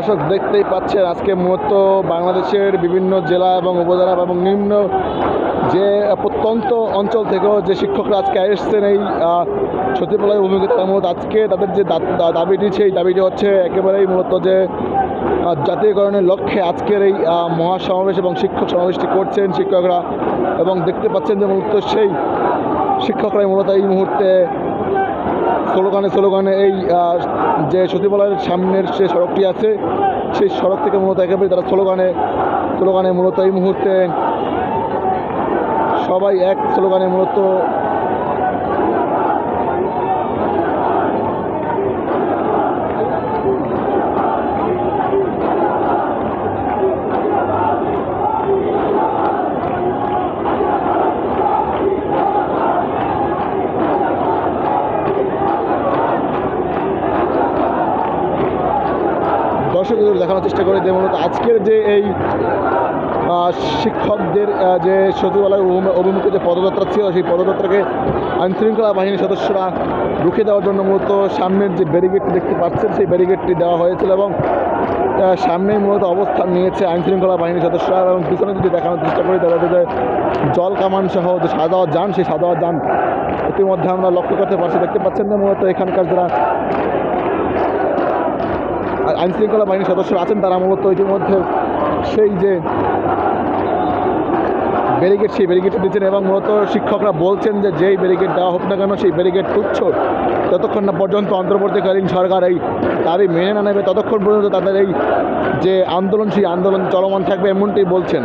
দর্শক দেখতেই পাচ্ছেন, আজকে মূলত বাংলাদেশের বিভিন্ন জেলা এবং উপজেলা এবং নিম্ন যে প্রত্যন্ত অঞ্চল থেকেও যে শিক্ষকরা আজকে এসেছেন এই সচিবালয় অভিমুখে তারা মূলত আজকে তাদের যে দাবিটি, সেই দাবিটি হচ্ছে একেবারেই মূলত যে জাতীয়করণের লক্ষ্যে আজকের এই মহাসমাবেশ এবং শিক্ষক সমাবেশটি করছেন শিক্ষকরা এবং দেখতে পাচ্ছেন যে মূলত সেই শিক্ষকরাই মূলত এই মুহূর্তে স্লোগানে স্লোগানে এই যে সচিবালয়ের সামনের যে সড়কটি আছে, সেই সড়ক থেকে মূলত একেবারে তারা স্লোগানে স্লোগানে মূলত এই মুহূর্তে সবাই এক স্লোগানে মূলত দর্শকদের দেখানোর চেষ্টা করে। যে মূলত আজকের যে এই শিক্ষকদের যে সচিবালয় অভিমু- অভিমুখে যে পদযাত্রা ছিল সেই পদযাত্রাকে আইনশৃঙ্খলা বাহিনীর সদস্যরা রুখে দেওয়ার জন্য মূলত সামনের যে ব্যারিগেডটি দেখতে পাচ্ছেন সেই ব্যারিগেডটি দেওয়া হয়েছিল এবং আহ, সামনেই মূলত অবস্থান নিয়েছে আইনশৃঙ্খলা বাহিনীর সদস্যরা এবং পিছনে যদি দেখানোর চেষ্টা করি তারা যে জল কামান সহ যে সাজাওয়া যান সেই সাজাওয়া যান ইতিমধ্যে আমরা লক্ষ্য করতে পারছি। দেখতে পাচ্ছেন না মূলত এখানকার যারা আইন শৃঙ্খলা বাহিনীর সদস্যরা আছেন, তারা মূলত ইতিমধ্যে সেই যে ব্যারিকেড, সেই ব্যারিকেড দিচ্ছেন এবং মূলত শিক্ষকরা বলছেন যে যেই ব্যারিকেড দেওয়া হোক না কেন, সেই ব্যারিকেড তুচ্ছ। যতক্ষণ না পর্যন্ত অন্তর্বর্তীকালীন সরকার এই দাবি মেনে না নেবে, ততক্ষণ পর্যন্ত তাদের এই যে আন্দোলন, সেই আন্দোলন চলমান থাকবে এমনটি বলছেন।